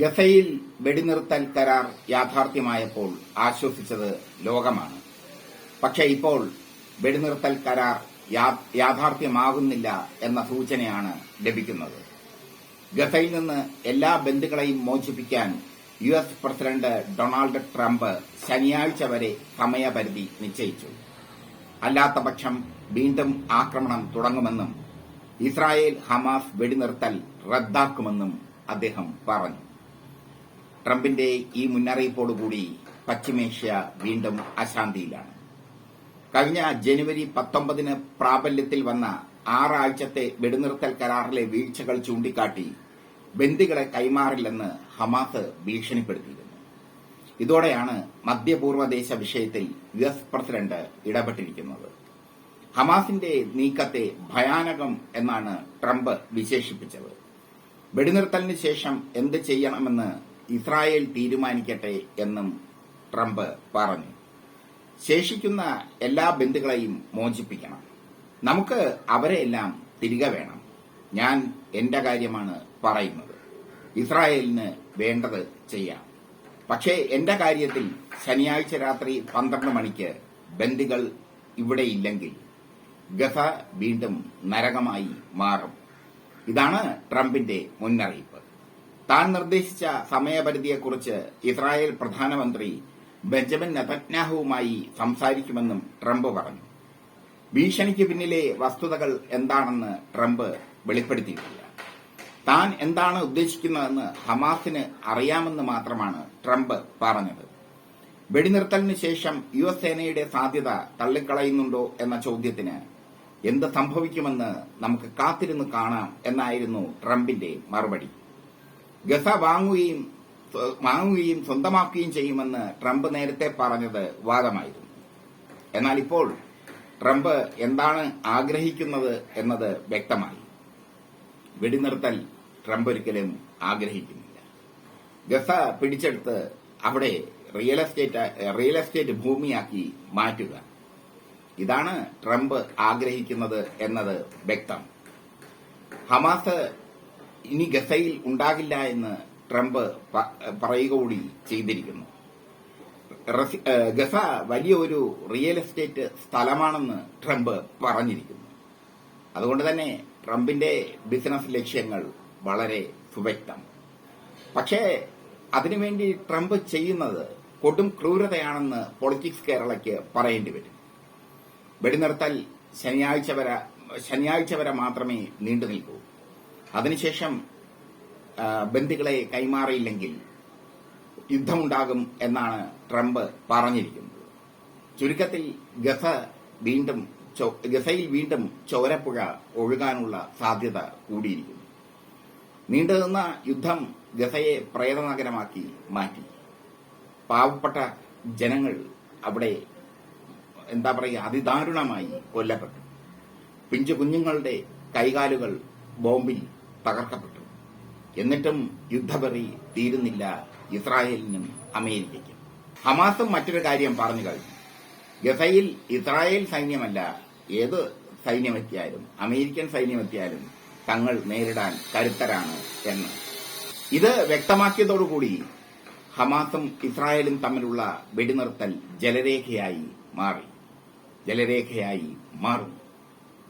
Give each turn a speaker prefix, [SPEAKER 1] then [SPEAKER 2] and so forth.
[SPEAKER 1] ഗസയിൽ വെടിനിർത്തൽ കരാർ യാഥാർത്ഥ്യമായപ്പോൾ ആശ്വസിച്ചത് ലോകമാണ്. പക്ഷേ ഇപ്പോൾ വെടിനിർത്തൽ കരാർ യാഥാർത്ഥ്യമാകുന്നില്ല എന്ന സൂചനയാണ് ലഭിക്കുന്നത്. ഗസയിൽ നിന്ന് എല്ലാ ബന്ധുക്കളെയും മോചിപ്പിക്കാൻ U S president Donald Trump ശനിയാഴ്ച വരെ സമയപരിധി നിശ്ചയിച്ചു. അല്ലാത്തപക്ഷം വീണ്ടും ആക്രമണം തുടങ്ങുമെന്നും ഇസ്രായേൽ ഹമാസ് വെടിനിർത്തൽ റദ്ദാക്കുമെന്നും അദ്ദേഹം പറഞ്ഞു. ട്രംപിന്റെ ഈ മുന്നറിയിപ്പോടുകൂടി പശ്ചിമേഷ്യ വീണ്ടും അശാന്തിയിലാണ്. കഴിഞ്ഞ ജനുവരി പത്തൊമ്പതിന് പ്രാബല്യത്തിൽ വന്ന ആറാഴ്ചത്തെ വെടിനിർത്തൽ കരാറിലെ വീഴ്ചകൾ ചൂണ്ടിക്കാട്ടി ബന്ദികളെ കൈമാറില്ലെന്ന് ഹമാസ് ഭീഷണിപ്പെടുത്തിയിരുന്നു. ഇതോടെയാണ് മധ്യപൂർവദേശ വിഷയത്തിൽ യു എസ് പ്രസിഡന്റ് ഇടപെട്ടിരിക്കുന്നത്. ഹമാസിന്റെ നീക്കത്തെ ഭയാനകം എന്നാണ് ട്രംപ് വിശേഷിപ്പിച്ചത്. വെടിനിർത്തലിന് ശേഷം എന്ത് ചെയ്യണമെന്ന് ഇസ്രായേൽ തീരുമാനിക്കട്ടെ എന്നും ട്രംപ് പറഞ്ഞു. ശേഷിക്കുന്ന എല്ലാ ബന്ധുക്കളെയും മോചിപ്പിക്കണം. നമുക്ക് അവരെയെല്ലാം തിരികെ വേണം. ഞാൻ എന്റെ കാര്യമാണ് പറയുന്നത്. ഇസ്രായേലിന് വേണ്ടത് ചെയ്യാം. പക്ഷേ എന്റെ കാര്യത്തിൽ ശനിയാഴ്ച രാത്രി പന്ത്രണ്ട് മണിക്ക് ബന്ദികൾ ഇവിടെയില്ലെങ്കിൽ ഗസ വീണ്ടും നരകമായി മാറും. ഇതാണ് ട്രംപിന്റെ മുന്നറിയിപ്പ്. താൻ നിർദ്ദേശിച്ച സമയപരിധിയെക്കുറിച്ച് ഇസ്രായേൽ പ്രധാനമന്ത്രി ബെഞ്ചമിൻ നെതന്യാഹുവുമായി സംസാരിക്കുമെന്നും ട്രംപ് പറഞ്ഞു. ഭീഷണിക്ക് പിന്നിലെ വസ്തുതകൾ എന്താണെന്ന് ട്രംപ് വെളിപ്പെടുത്തിയിട്ടില്ല. താൻ എന്താണ് ഉദ്ദേശിക്കുന്നതെന്ന് ഹമാസിന് അറിയാമെന്ന് മാത്രമാണ് ട്രംപ് പറഞ്ഞത്. വെടിനിർത്തലിന് ശേഷം യു എസ് സേനയുടെ സാധ്യത തള്ളിക്കളയുന്നുണ്ടോ എന്ന ചോദ്യത്തിന് എന്ത് സംഭവിക്കുമെന്ന് നമുക്ക് കാത്തിരുന്ന് കാണാം എന്നായിരുന്നു ട്രംപിന്റെ മറുപടി. ഗസ വാങ്ങുകയും വാങ്ങുകയും സ്വന്തമാക്കുകയും ചെയ്യുമെന്ന് ട്രംപ് നേരത്തെ പറഞ്ഞത് വാദമായിരുന്നു. എന്നാൽ ഇപ്പോൾ ട്രംപ് എന്താണ് ആഗ്രഹിക്കുന്നത് എന്നത് വ്യക്തമായി. വെടിനിർത്തൽ ട്രംപ് ഒരിക്കലും ആഗ്രഹിക്കുന്നില്ല. ഗസ പിടിച്ചെടുത്ത് അവിടെ റിയൽ എസ്റ്റേറ്റ് റിയൽ എസ്റ്റേറ്റ് ഭൂമിയാക്കി മാറ്റുക. ഇതാണ് ട്രംപ് ആഗ്രഹിക്കുന്നത് എന്നത് വ്യക്തം. ഹമാസ് ഇനി ഗസയിൽ ഉണ്ടാകില്ല എന്ന് ട്രംപ് പറയുക കൂടി ചെയ്തിരിക്കുന്നു. ഗസ വലിയ ഒരു റിയൽ എസ്റ്റേറ്റ് സ്ഥലമാണെന്ന് ട്രംപ് പറഞ്ഞിരിക്കുന്നു. അതുകൊണ്ട് തന്നെ ട്രംപിന്റെ ബിസിനസ് ലക്ഷ്യങ്ങൾ വളരെ സുവ്യക്തം. പക്ഷേ അതിനുവേണ്ടി ട്രംപ് ചെയ്യുന്നത് കൊടും ക്രൂരതയാണെന്ന് പൊളിറ്റിക്സ് കേരളയ്ക്ക് പറയേണ്ടി വരും. വെടിനിർത്തൽ ശനിയാഴ്ച വരെ ശനിയാഴ്ച വരെ മാത്രമേ നീണ്ടു നിൽക്കൂ. അതിനുശേഷം ബന്ധുക്കളെ കൈമാറിയില്ലെങ്കിൽ യുദ്ധമുണ്ടാകും എന്നാണ് ട്രംപ് പറഞ്ഞിരിക്കുന്നത്. ചുരുക്കത്തിൽ ഗസ വീണ്ടും ഗസയിൽ വീണ്ടും ചോരപ്പുഴ ഒഴുകാനുള്ള സാധ്യത കൂടിയിരിക്കുന്നു. നീണ്ടുനിന്ന യുദ്ധം ഗസയെ പ്രേതനഗരമാക്കി മാറ്റി. പാവപ്പെട്ട ജനങ്ങൾ അവിടെ എന്താ പറയുക അതിദാരുണമായി കൊല്ലപ്പെട്ടു. പിഞ്ചു കുഞ്ഞുങ്ങളുടെ കൈകാലുകൾ ബോംബിൽ തകർക്കപ്പെട്ടു. എന്നിട്ടും യുദ്ധപെറി തീരുന്നില്ല ഇസ്രായേലിനും അമേരിക്കയ്ക്കും. ഹമാസും മറ്റൊരു കാര്യം പറഞ്ഞു കഴിഞ്ഞു. ഗസയിൽ ഇസ്രായേൽ സൈന്യമല്ല ഏത് സൈന്യമെത്തിയാലും അമേരിക്കൻ സൈന്യമെത്തിയാലും തങ്ങൾ നേരിടാൻ കരുത്തരാണ് എന്ന്. ഇത് വ്യക്തമാക്കിയതോടുകൂടി ഹമാസും ഇസ്രായേലും തമ്മിലുള്ള വെടിനിർത്തൽ ജലരേഖയായി മാറി. ജലരേഖയായി മാറും